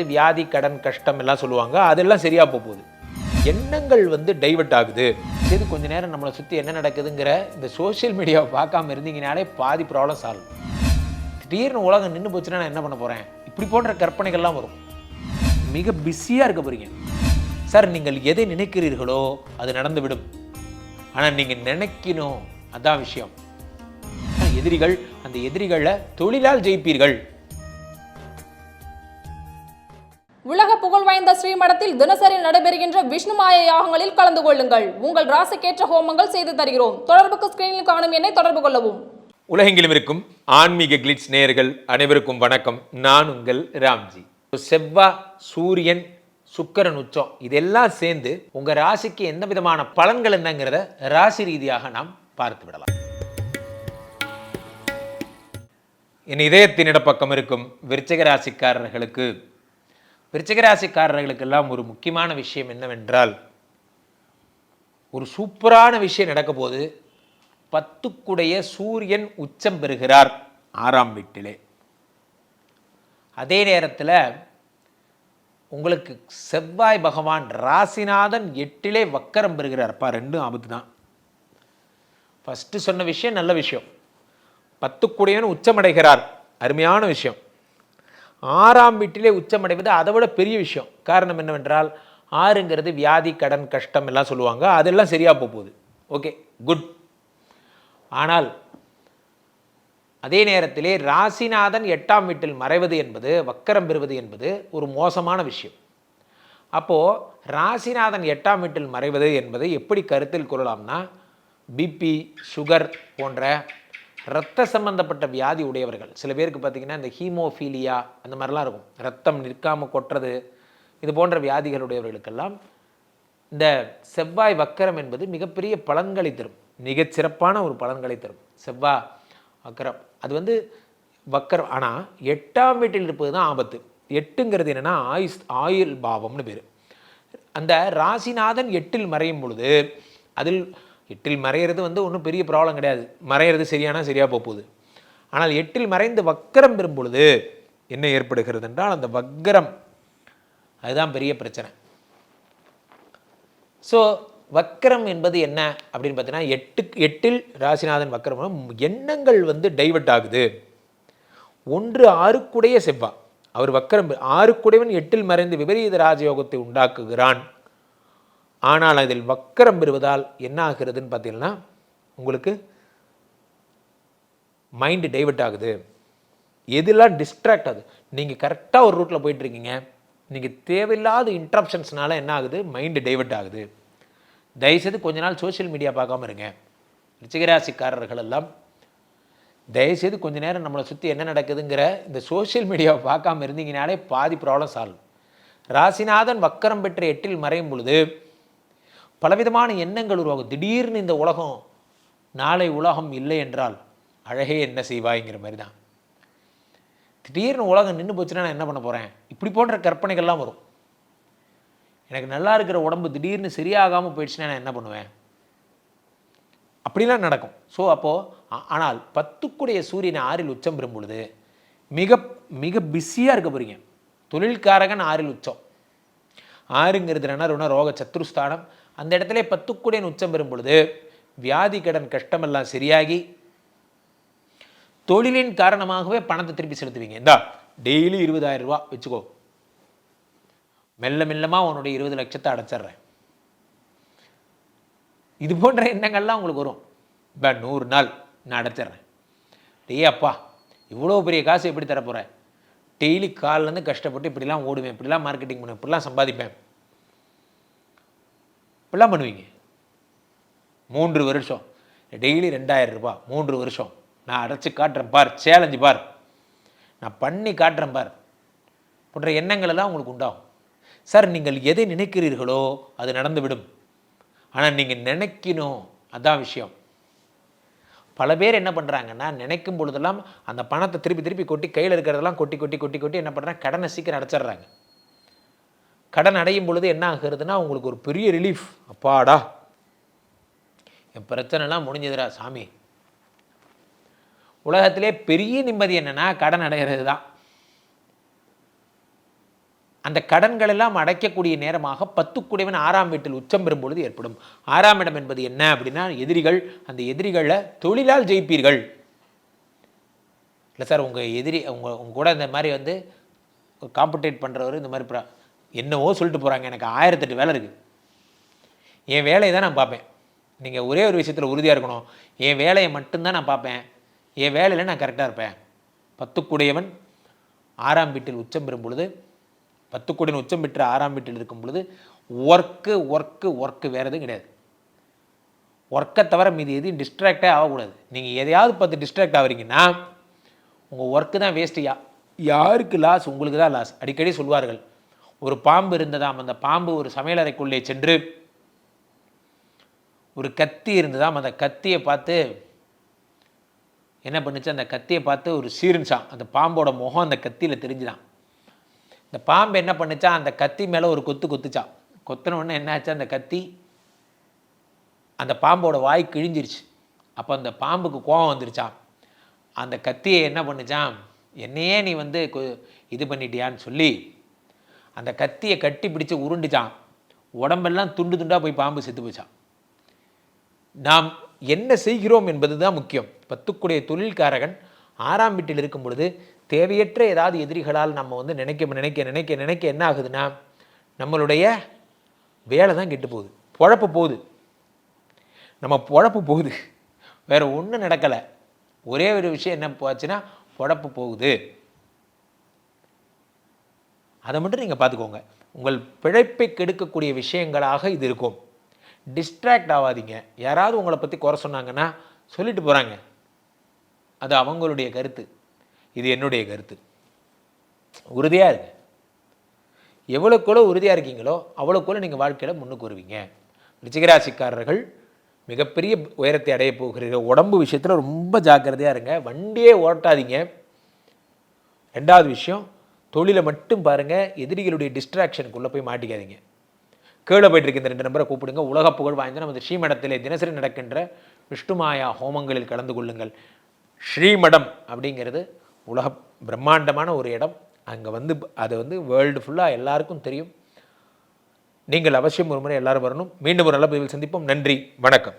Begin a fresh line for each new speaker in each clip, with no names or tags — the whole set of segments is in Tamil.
வியாதி கடன் கஷ்டம் எல்லாம் சொல்லுவாங்க. அதெல்லாம் சரியா போக போகுது எண்ணங்கள் வந்து டைவர்ட் ஆகுது. சரி கொஞ்ச நேரம் நம்மளை சுற்றி என்ன நடக்குதுங்கிற இந்த சோஷியல் மீடியாவை பார்க்காம இருந்தீங்கனாலே பாதி ப்ராப்ளம் சால்வ் திடீர்னு உலகம் நின்று போச்சுன்னா நான் என்ன பண்ண போகிறேன் இப்படி போன்ற கற்பனைகள்லாம் வரும். மிக பிஸியாக இருக்க போகிறீங்க சார் நீங்கள் எதை நினைக்கிறீர்களோ அது நடந்துவிடும். ஆனால் நீங்கள் நினைக்கணும். அதான் விஷயம். எதிரிகள் அந்த எதிரிகளை தொழிலால் ஜெயிப்பீர்கள்.
உலக புகழ் வாய்ந்த ஸ்ரீமடத்தில் தினசரி நடைபெறுகின்ற விஷ்ணுமாய யாகங்களில் கலந்து கொள்ளுங்கள். உங்கள் ராசிக்கேற்ற ஹோமங்கள் செய்து தருகிறோம். தொடர்புக்கு ஸ்கிரீனில் காணும் என்னை தொடர்பு கொள்ளவும்.
உலகெங்கிலும் இருக்கும் ஆன்மீக கிளிட்ஸ் நேயர்கள் அனைவருக்கும் வணக்கம். நான் உங்கள் ராம்ஜி. செவ்வா சூரியன் சுக்கரன் உச்சம். இதெல்லாம் சேர்ந்து உங்க ராசிக்கு எந்த விதமான பலன்கள் என்னங்கிறத ராசி ரீதியாக நாம் பார்த்து விடலாம். என் இதயத்தின் இடப்பக்கம் இருக்கும் விருச்சிக ராசிக்காரர்களுக்கு விருச்சிகராசிக்காரர்களுக்கெல்லாம் ஒரு முக்கியமான விஷயம் என்னவென்றால் ஒரு சூப்பரான விஷயம் நடக்க போது பத்துக்குடைய சூரியன் உச்சம் பெறுகிறார் ஆறாம் வீட்டிலே. அதே நேரத்தில் உங்களுக்கு செவ்வாய் பகவான் ராசிநாதன் எட்டிலே வக்கரம் பெறுகிறார்ப்பா ரெண்டும் ஆபத்து தான் ஃபஸ்ட்டு சொன்ன விஷயம் நல்ல விஷயம். பத்துக்குடையவன் உச்சமடைகிறார். அருமையான விஷயம். ஆறாம் வீட்டிலே உச்சமடைவது அதை விட பெரிய விஷயம். காரணம் என்னவென்றால் ஆறுங்கிறது வியாதி கடன் கஷ்டம் எல்லாம் சொல்லுவாங்க. அதெல்லாம் சரியாக போகுது ஓகே குட் ஆனால் அதே நேரத்திலே ராசிநாதன் எட்டாம் வீட்டில் மறைவது என்பது வக்கரம் பெறுவது என்பது ஒரு மோசமான விஷயம். அப்போது ராசிநாதன் எட்டாம் வீட்டில் மறைவது என்பதை எப்படி கருத்தில் கொள்ளலாம்னா பிபி சுகர் போன்ற இரத்த சம்பந்தப்பட்ட வியாதி உடையவர்கள். சில பேருக்கு பார்த்திங்கன்னா இந்த ஹீமோஃபீலியா அந்த மாதிரிலாம் இருக்கும். ரத்தம் நிற்காமல் கொட்டுறது இது போன்ற வியாதிகள் உடையவர்களுக்கெல்லாம் இந்த செவ்வாய் வக்கரம் என்பது மிகப்பெரிய பலன்களை தரும். மிகச்சிறப்பான ஒரு பலன்களை தரும். செவ்வாய் வக்கரம். அது வந்து வக்கரம். ஆனால் எட்டாம் வீட்டில் இருப்பது தான் ஆபத்து. எட்டுங்கிறது என்னென்னா ஆயுஸ் ஆயுள் பாவம்னு பேர். அந்த ராசிநாதன் எட்டில் மறையும் பொழுது அதில் எட்டில் மறையிறது வந்து ஒன்றும் பெரிய ப்ராப்ளம் கிடையாது. மறையிறது சரியானா சரியாக போகுது ஆனால் எட்டில் மறைந்து வக்கரம் பெறும் பொழுது என்ன ஏற்படுகிறது என்றால் அந்த வக்கரம் அதுதான் பெரிய பிரச்சனை. ஸோ வக்கரம் என்பது என்ன அப்படின்னு பார்த்தீங்கன்னா எட்டு எட்டில் ராசிநாதன் வக்கரம் எண்ணங்கள் வந்து டைவெர்ட் ஆகுது. ஒன்று ஆறுக்குடைய செவ்வா. அவர் வக்கரம் ஆறுக்குடையவன் எட்டில் மறைந்து விபரீத ராஜயோகத்தை உண்டாக்குகிறான். ஆனால் அதில் வக்கரம் பெறுவதால் என்ன ஆகிறதுன்னு பார்த்தீங்கன்னா உங்களுக்கு மைண்டு டைவெர்ட் ஆகுது. எதெல்லாம் டிஸ்ட்ராக்ட் ஆகுது? நீங்கள் கரெக்டாக ஒரு ரூட்டில் போயிட்டுருக்கீங்க நீங்கள் தேவையில்லாத இன்ட்ரப்ஷன்ஸ்னால என்ன ஆகுது? மைண்டு டைவெர்ட் ஆகுது. தயவுசெய்து கொஞ்ச நாள் சோஷியல் மீடியா பார்க்காம இருங்க. ரிச்சிகராசிக்காரர்கள் எல்லாம் தயவுசெய்து கொஞ்ச நேரம் நம்மளை சுற்றி என்ன நடக்குதுங்கிற இந்த சோஷியல் மீடியாவை பார்க்காம இருந்தீங்கனாலே பாதி ப்ராப்ளம் சால்வ் ராசிநாதன் வக்கரம் பெற்ற எட்டில் மறையும் பொழுது பலவிதமான எண்ணங்கள் உருவாகும். திடீர்னு இந்த உலகம் நாளை உலகம் இல்லை என்றால் அழகே என்ன செய்வாய்ங்கிற மாதிரி தான் திடீர்னு உலகம் நின்று போச்சுன்னா நான் என்ன பண்ண போகிறேன் இப்படி போன்ற கற்பனைகள்லாம் வரும். எனக்கு நல்லா இருக்கிற உடம்பு திடீர்னு சரியாகாமல் போயிடுச்சுன்னா நான் என்ன பண்ணுவேன்? அப்படிலாம் நடக்கும். ஸோ அப்போது ஆனால் பத்துக்குடைய சூரியன் ஆறில் உச்சம் பெறும் பொழுது மிக மிக பிஸியாக இருக்க போகிறீங்க தொழில்காரகன் ஆறில் உச்சம். ஆறுங்கிறது என்ன ருண ரோக சத்ருஸ்தானம் அந்த இடத்துல பத்துக்குடையன் உச்சம் பெறும் பொழுது வியாதி கடன் கஷ்டமெல்லாம் சரியாகி தொழிலின் காரணமாகவே பணத்தை திருப்பி செலுத்துவீங்க. இந்தா டெய்லி இருபதாயிரம் ரூபா வச்சுக்கோ. மெல்ல மெல்லமாக உன்னுடைய இருபது லட்சத்தை அடைச்சிட்றேன். இது போன்ற எண்ணங்கள்லாம் உங்களுக்கு வரும். இப்போ நூறு நாள் நான் அடைச்சிட்றேன். டே அப்பா இவ்வளோ பெரிய காசு எப்படி தரப்போகிறேன் டெய்லி காலிலேருந்து கஷ்டப்பட்டு இப்படிலாம் ஓடுவேன் இப்படிலாம் மார்க்கெட்டிங் பண்ணுவேன் இப்படிலாம் சம்பாதிப்பேன். இப்படிலாம் பண்ணுவீங்க. மூன்று வருஷம். டெய்லி ரெண்டாயிரம் ரூபாய் மூன்று வருஷம். நான் அடைச்சி காட்டுறேன் பார் சேலஞ்சு பார். நான் பண்ணி காட்டுறேன் பார். போன்ற எண்ணங்கள் எல்லாம் உங்களுக்கு உண்டாகும். சார் நீங்கள் எதை நினைக்கிறீர்களோ அது நடந்துவிடும். ஆனால் நீங்கள் நினைக்கணும். அதான் விஷயம். பல பேர் என்ன பண்ணுறாங்கன்னா நினைக்கும் பொழுதெல்லாம் அந்த பணத்தை திருப்பி திருப்பி கொட்டி கையில் இருக்கிறதெல்லாம் கொட்டி கொட்டி கொட்டி கொட்டி என்ன பண்ணுறாங்க கடனை சீக்கிரம் அடைச்சிடுறாங்க. கடன் அடையும் பொழுது என்ன ஆகுறதுன்னா உங்களுக்கு ஒரு பெரிய ரிலீஃப் அப்பாடா என் பிரச்சனைலாம் முடிஞ்சதுடா சாமி. உலகத்திலே பெரிய நிம்மதி என்னன்னா கடன் அடைகிறது தான் அந்த கடன்கள் எல்லாம் அடைக்கக்கூடிய நேரமாக பத்துக்குடையவன் ஆறாம் வீட்டில் உச்சம் பெறும் பொழுது ஏற்படும். ஆறாம் இடம் என்பது என்ன அப்படின்னா எதிரிகள் அந்த எதிரிகளை தொழிலால் ஜெயிப்பீர்கள். இல்லை சார் உங்கள் எதிரி உங்க உங்க கூட இந்த மாதிரி வந்து காம்படேட் பண்ணுறவர் இந்த மாதிரி என்னவோ சொல்லிட்டு போகிறாங்க எனக்கு ஆயிரத்தெட்டு வேலை இருக்குது என் வேலையை தான் நான் பார்ப்பேன். நீங்கள் ஒரே ஒரு விஷயத்தில் உறுதியாக இருக்கணும். என் வேலையை மட்டும்தான் நான் பார்ப்பேன். என் வேலையில் நான் கரெக்டாக இருப்பேன். பத்துக்குடையவன் ஆறாம் வீட்டில் உச்சம் பெறும் பொழுது பத்துக்குடையவன் உச்சம் பெற்ற ஆறாம் வீட்டில் இருக்கும் பொழுது ஒர்க்கு ஒர்க்கு ஒர்க்கு வேறு எதுவும் கிடையாது. ஒர்க்கை தவிர மீதி எதையும் டிஸ்ட்ராக்டே ஆகக்கூடாது. நீங்கள் எதையாவது பார்த்து டிஸ்ட்ராக்ட் ஆகிறீங்கன்னா உங்கள் ஒர்க்கு தான் வேஸ்ட்டு யா யாருக்கு லாஸ் உங்களுக்கு தான் லாஸ் அடிக்கடி சொல்வார்கள் ஒரு பாம்பு இருந்ததாம். அந்த பாம்பு ஒரு சமையலறைக்குள்ளே சென்று ஒரு கத்தி இருந்ததாம். அந்த கத்தியை பார்த்து என்ன பண்ணுச்சு? அந்த கத்தியை பார்த்து ஒரு சீருன்ச்சான். அந்த பாம்போட முகம் அந்த கத்தியில் தெரிஞ்சுதான். இந்த பாம்பு என்ன பண்ணுச்சா? அந்த கத்தி மேலே ஒரு கொத்து கொத்துச்சான். கொத்தினவுடனே என்ன என்னாச்சு? அந்த கத்தி அந்த பாம்போட வாய் கிழிஞ்சிருச்சு. அப்போ அந்த பாம்புக்கு கோபம் வந்துருச்சான் அந்த கத்தியை என்ன பண்ணுச்சான் என்னையே நீ வந்து இது பண்ணிட்டியான்னு சொல்லி அந்த கத்தியை கட்டி பிடிச்சு உருண்டுச்சான். உடம்பெல்லாம் துண்டு துண்டாக போய் பாம்பு செத்து போச்சான். நாம் என்ன செய்கிறோம் என்பது தான் முக்கியம் பத்துக்குடைய தொழில்காரகன் ஆறாம் வீட்டில் இருக்கும் பொழுது தேவையற்ற ஏதாவது எதிரிகளால் நம்ம வந்து நினைக்க நினைக்க நினைக்க நினைக்க என்ன ஆகுதுன்னா நம்மளுடைய வேலை தான் கெட்டு போகுது. பொழப்பு போகுது. நம்ம பொழப்பு போகுது. வேறு ஒன்றும் நடக்கலை. ஒரே ஒரு விஷயம் என்ன போச்சுன்னா பொழப்பு போகுது. அதை மட்டும் நீங்கள் பார்த்துக்கோங்க. உங்கள் பிழைப்பை கெடுக்கக்கூடிய விஷயங்களாக இது இருக்கும். டிஸ்ட்ராக்ட் ஆகாதீங்க. யாராவது உங்களை பற்றி குறை சொன்னாங்கன்னா சொல்லிட்டு போகிறாங்க அது அவங்களுடைய கருத்து. இது என்னுடைய கருத்து. உறுதியாக இருங்க. எவ்வளோக்குள்ள உறுதியாக இருக்கீங்களோ அவ்வளோக்குள்ள நீங்கள் வாழ்க்கையில் முன்னுக்கு வருவீங்க. ரிச்சிகராசிக்காரர்கள் மிகப்பெரிய உயரத்தை அடைய போகிறீர்கள். உடம்பு விஷயத்தில் ரொம்ப ஜாக்கிரதையாக இருங்க. வண்டியே ஓட்டாதீங்க. ரெண்டாவது விஷயம் தொழிலை மட்டும் பாருங்கள் எதிரிகளுடைய டிஸ்ட்ராக்ஷனுக்குள்ளே போய் மாட்டிக்காதீங்க. கீழே போயிட்டு இருக்க இந்த ரெண்டு நம்பரை கூப்பிடுங்க. உலக புகழ் வாய்ந்த நமது ஸ்ரீமடத்திலே தினசரி நடக்கின்ற விஷ்ணுமாயா ஹோமங்களில் கலந்து கொள்ளுங்கள். ஸ்ரீமடம் அப்படிங்கிறது உலக பிரம்மாண்டமான ஒரு இடம். அங்கே வந்து அது வந்து வேர்ல்டு ஃபுல்லாக எல்லாருக்கும் தெரியும். நீங்கள் அவசியம் ஒரு முறை எல்லாரும் வரணும். மீண்டும் ஒரு நல்ல பதிவில் சந்திப்போம். நன்றி. வணக்கம்.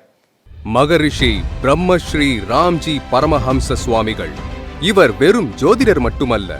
மகரிஷி பிரம்மஸ்ரீ ராம்ஜி பரமஹம்ச சுவாமிகள். இவர் வெறும் ஜோதிடர் மட்டுமல்ல